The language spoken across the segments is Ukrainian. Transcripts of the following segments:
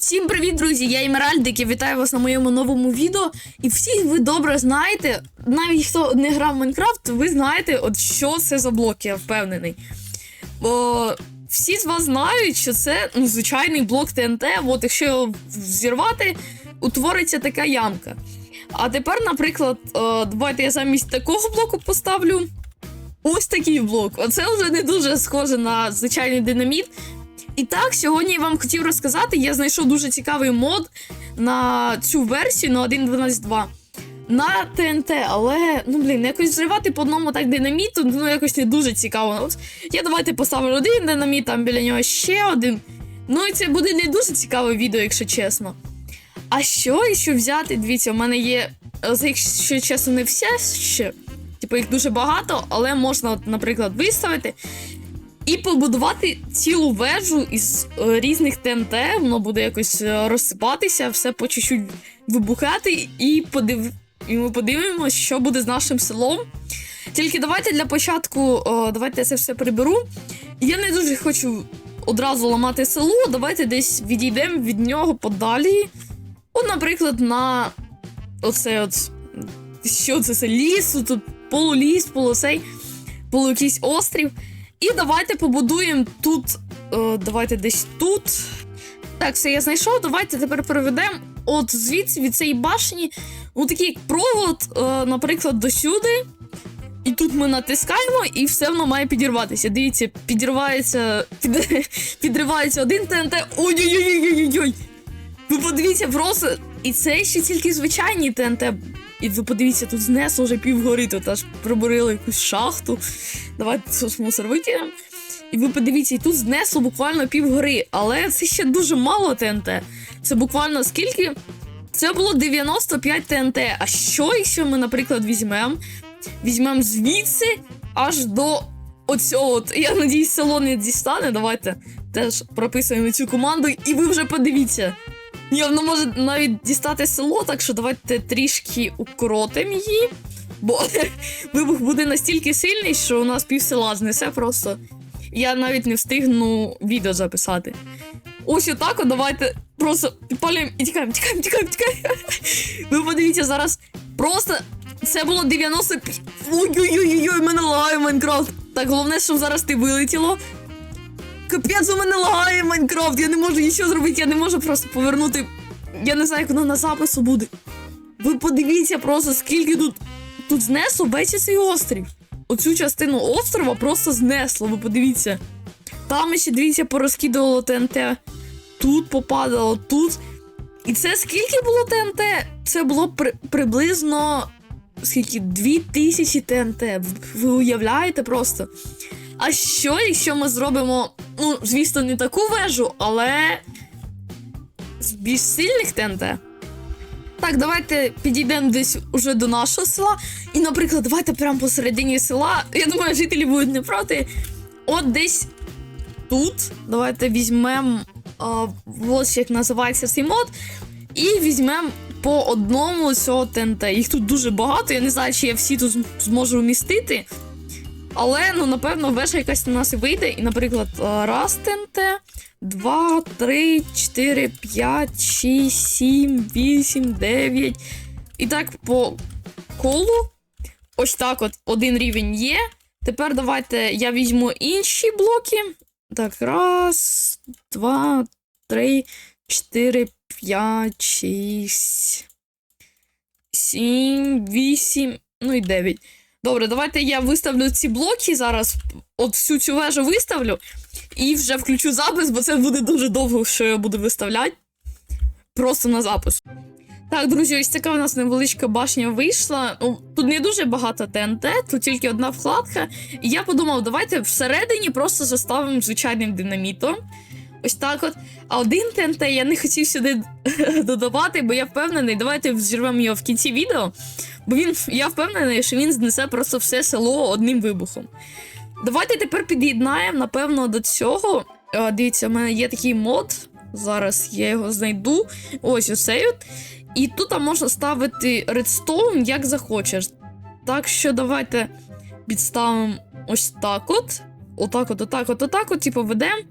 Всім привіт, друзі! Я Емеральдик і вітаю вас на моєму новому відео. І всі ви добре знаєте, навіть хто не грав в Майнкрафт, ви знаєте, от що це за блок, я впевнений. Бо всі з вас знають, що це ну, звичайний блок ТНТ. От якщо його взірвати, утвориться така ямка. А тепер, наприклад, е, давайте я замість такого блоку поставлю ось такий блок. Оце вже не дуже схоже на звичайний динаміт. І так, сьогодні я вам хотів розказати, я знайшов дуже цікавий мод на цю версію на 1.12.2 на ТНТ, але ну блін, якось взривати по одному так динаміту, ну якось не дуже цікаво. От я давайте поставлю один динаміт, там біля нього ще один. Ну і це буде не дуже цікаве відео, якщо чесно. А що якщо взяти? Дивіться, у мене є, якщо чесно, не все ще. Типу їх дуже багато, але можна, от, наприклад, виставити і побудувати цілу вежу із е, різних ТНТ. Воно буде якось е, розсипатися, все по чуть-чуть вибухати, і подив... і ми подивимося, що буде з нашим селом. Тільки давайте для початку, о, давайте я це все приберу. Я не дуже хочу одразу ламати село. Давайте десь відійдемо від нього подалі. От, наприклад, на оце от. Що це? це ліс, тут полуліс, полусей, полу якийсь острів. І давайте побудуємо тут. Е, давайте десь тут. Так, все я знайшов. Давайте тепер проведемо от звідси від цієї башні. Ну, такий провод, е, наприклад, досюди. І тут ми натискаємо, і все воно має підірватися. Дивіться, підірвається. Під, підривається один ТНТ. Ой-ой-ой-ой-ой-ой. Ви подивіться просто. І це ще тільки звичайні ТНТ. І ви подивіться, тут знесло вже півгори, тут аж пробурили якусь шахту. Давайте мусор викинемо. І ви подивіться, і тут знесло буквально півгори. Але це ще дуже мало ТНТ. Це буквально скільки? Це було 95 ТНТ. А що, якщо ми, наприклад, візьмемо? Візьмемо звідси аж до оцього. Я надіюсь, село не дістане. Давайте теж прописуємо цю команду, і ви вже подивіться. Ні, воно може навіть дістати село, так що давайте трішки укоротимо її. Бо вибух буде настільки сильний, що у нас пів села знесе просто. Я навіть не встигну відео записати. Ось отак, от давайте просто підпалюємо і тікаємо, тікаємо, тікаємо, тікаємо. Ви подивіться зараз. Просто це було 95. Ой-ой-ой, мене лагає Майнкрафт. Так, головне, щоб зараз ти вилетіло. Капець, у мене лагає Майнкрафт. Я не можу нічого зробити, я не можу просто повернути. Я не знаю, як воно на запису буде. Ви подивіться просто, скільки тут тут знесло весь цей острів. Оцю частину острова просто знесло, ви подивіться. Там ще, дивіться, порозкидувало ТНТ. Тут попадало, тут. І це скільки було ТНТ? Це було при, приблизно скільки? 2000 ТНТ. Ви уявляєте просто? А що, якщо ми зробимо, ну, звісно, не таку вежу, але з більш сильних ТНТ? Так, давайте підійдемо десь уже до нашого села. І, наприклад, давайте прямо посередині села. Я думаю, жителі будуть не проти. От десь тут. Давайте візьмемо. Ось як називається цей мод. І візьмемо по одному цього ТНТ. Їх тут дуже багато. Я не знаю, чи я всі тут зможу вмістити. Але, ну, напевно, вежа якась на нас і вийде. І, наприклад, раз ТНТ, два, три, чотири, п'ять, шість, сім, вісім, дев'ять. І так по колу. Ось так от один рівень є. Тепер давайте я візьму інші блоки. Так, раз, два, три, чотири, п'ять, шість, сім, вісім, ну і дев'ять. Добре, давайте я виставлю ці блоки зараз. От всю цю вежу виставлю. І вже включу запис, бо це буде дуже довго, що я буду виставляти. Просто на запис. Так, друзі, ось така у нас невеличка башня вийшла. Ну, Тут не дуже багато ТНТ, тут тільки одна вкладка. І я подумав, давайте всередині просто заставимо звичайним динамітом. Ось так от. А один ТНТ я не хотів сюди додавати, бо я впевнений, давайте взірвемо його в кінці відео. Бо він, я впевнений, що він знесе просто все село одним вибухом. Давайте тепер під'єднаємо, напевно, до цього. О, дивіться, у мене є такий мод. Зараз я його знайду. Ось оцей от. І тут можна ставити редстоун, як захочеш. Так що давайте підставимо ось так от. Отак от, отак от, отак от, типу, ведемо.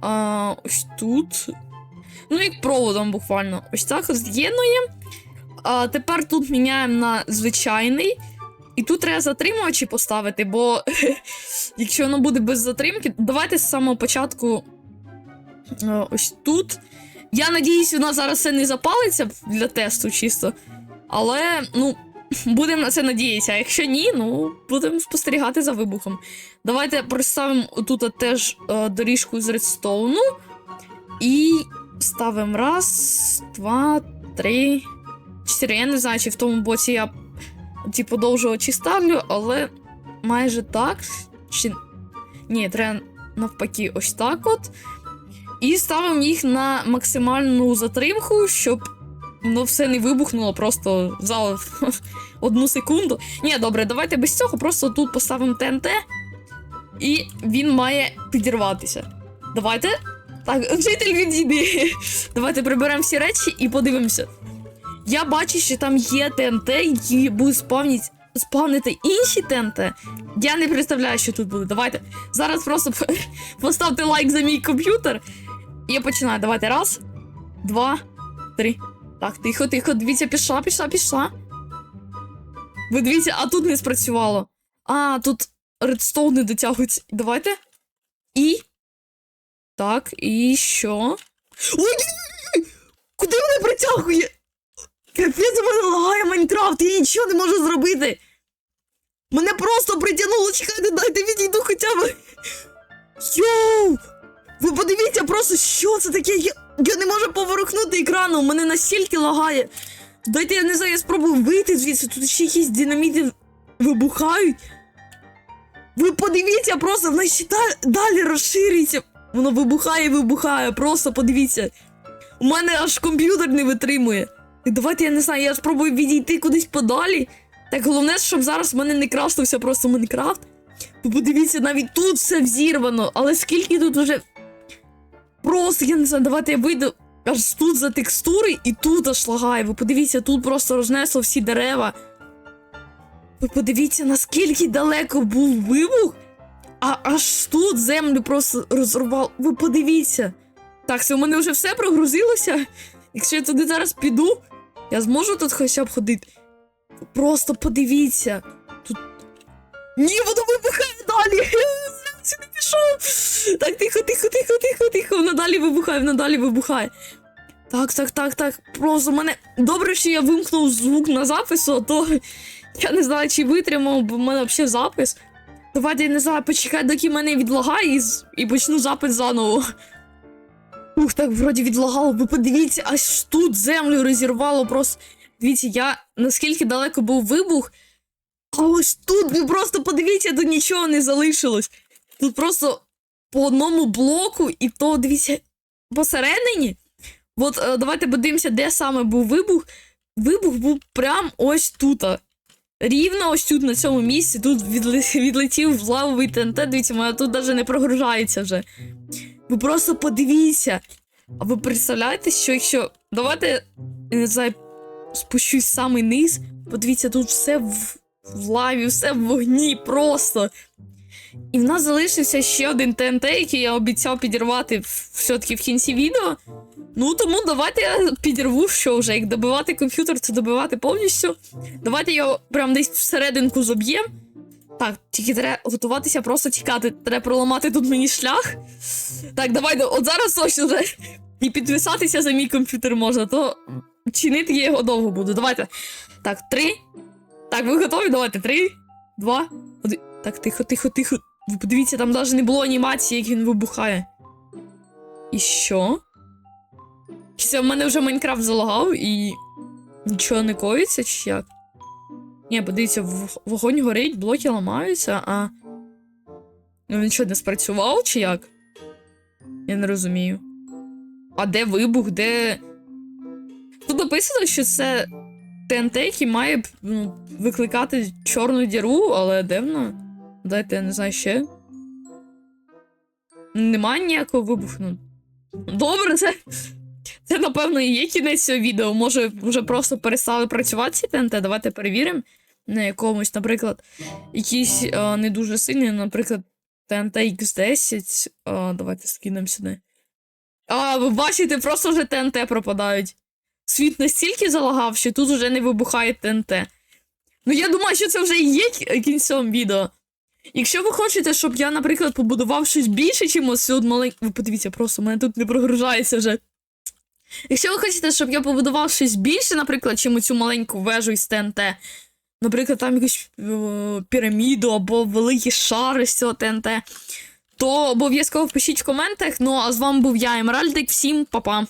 А, Ось тут. Ну, як проводом буквально. Ось так з'єднуємо. Тепер тут міняємо на звичайний. І тут треба затримувачі поставити, бо якщо воно буде без затримки, давайте з самого початку ось тут. Я надіюсь, вона зараз все не запалиться для тесту чисто. Але, ну, будемо на це надіятися. А якщо ні, ну будемо спостерігати за вибухом. Давайте представимо тут теж е, доріжку з редстоуну. І ставимо раз, два, три, чотири. Я не знаю, чи в тому боці я типу довжого чи ставлю, але майже так. Чи... Ні, треба навпаки, ось так от. І ставимо їх на максимальну затримку, щоб воно все не вибухнуло просто за одну секунду. Ні, добре, давайте без цього просто тут поставимо ТНТ, і він має підірватися. Давайте. Так, житель відійди. Давайте приберемо всі речі і подивимося. Я бачу, що там є ТНТ, які будуть спавніть, спавнити інші ТНТ. Я не представляю, що тут буде. Давайте. Зараз просто поставте лайк за мій комп'ютер. І я починаю. Давайте. Раз, два, три. Так, тихо, тихо. Дивіться, пішла, пішла, пішла. Ви дивіться, а тут не спрацювало. А, тут редстоун не дотягується. Давайте. І. Так, і що? Ой, куди мене притягує? Капець, у мене лагає Майнкрафт, я нічого не можу зробити. Мене просто притягнуло, чекайте, дайте відійду хоча б. Йоу! Ви подивіться просто, що це таке. Я, я не можу поворухнути екрану, мене настільки лагає. Дайте, я не знаю, я спробую вийти звідси, тут ще якісь динаміти вибухають. Ви подивіться, просто воно ще далі розширюється. Воно вибухає, вибухає. Просто подивіться. У мене аж комп'ютер не витримує. Так давайте, я не знаю, я спробую відійти кудись подалі. Так головне, щоб зараз в мене не краснувся просто Майнкрафт. Ви подивіться, навіть тут все взірвано, але скільки тут уже. Просто я не знаю, давайте я вийду аж тут за текстури і тут аж лагає. Ви подивіться, тут просто рознесло всі дерева. Ви подивіться, наскільки далеко був вибух, а аж тут землю просто розрубало. Ви подивіться. Так, це у мене вже все прогрузилося. Якщо я туди зараз піду, я зможу тут хоча б ходити. Просто подивіться. Тут. Ні, воно вибухає далі. Пішов. Так, тихо, тихо, тихо, тихо, тихо. Воно далі вибухає, воно далі вибухає. Так, так, так, так. Просто мене. Добре, що я вимкнув звук на запису, а то я не знаю, чи витримав, бо в мене взагалі запис. Давайте, я не знаю, почекай, доки мене відлагає і, і почну запис заново. Ух, так вроді відлагало, ви подивіться, аж тут землю розірвало просто. Дивіться, я наскільки далеко був вибух, а ось тут ви просто подивіться, тут нічого не залишилось. Тут просто по одному блоку, і то дивіться посередині. От е, давайте подивимося, де саме був вибух. Вибух був прям ось тут. Рівно ось тут на цьому місці. Тут відле- відлетів лавовий ТНТ. Дивіться, мене тут навіть не прогружається вже. Ви просто подивіться. А ви представляєте, що якщо. Давайте, я не знаю, спущусь в самий низ. Подивіться, тут все в, в лаві, все в вогні просто. І в нас залишився ще один ТНТ, який я обіцяв підірвати все-таки в кінці відео. Ну тому давайте я підірву, що вже як добивати комп'ютер, це добивати повністю. Давайте його прям десь всерединку заб'єм. Так, тільки треба готуватися, просто тікати. Треба проламати тут мені шлях. Так, давайте, от зараз точно вже і підписатися за мій комп'ютер можна, то чинити я його довго буду. Давайте. Так, три. Так, ви готові? Давайте. Три, два. Так, тихо, тихо, тихо. Ви подивіться, там навіть не було анімації, як він вибухає. І що? Це в мене вже Майнкрафт залагав і нічого не коїться, чи як? Ні, подивіться, вогонь горить, блоки ламаються, а. Ну він що, не спрацював, чи як? Я не розумію. А де вибух, де. Тут написано, що це ТНТ, який має ну, викликати чорну діру, але де вона? Дайте, я не знаю ще. Немає ніякого вибуху. Ну, Добре, це. Це, напевно, і є кінець цього відео. Може, вже просто перестали працювати ці ТНТ. Давайте перевіримо на якомусь, наприклад, якийсь е, не дуже сильний, наприклад, ТНТ X10. Е, давайте скинемо сюди. А, ви бачите, просто вже ТНТ пропадають. Світ настільки залагав, що тут вже не вибухає ТНТ. Ну, я думаю, що це вже є кінцем відео. Якщо ви хочете, щоб я, наприклад, побудував щось більше, чим ось от маленьку. Ви подивіться, просто мене тут не прогружається вже. Якщо ви хочете, щоб я побудував щось більше, наприклад, чим цю маленьку вежу із ТНТ, наприклад, там якусь е, піраміду або великі шари з цього ТНТ, то обов'язково пишіть в коментах. Ну а з вами був я, Емеральдик. Всім па-па!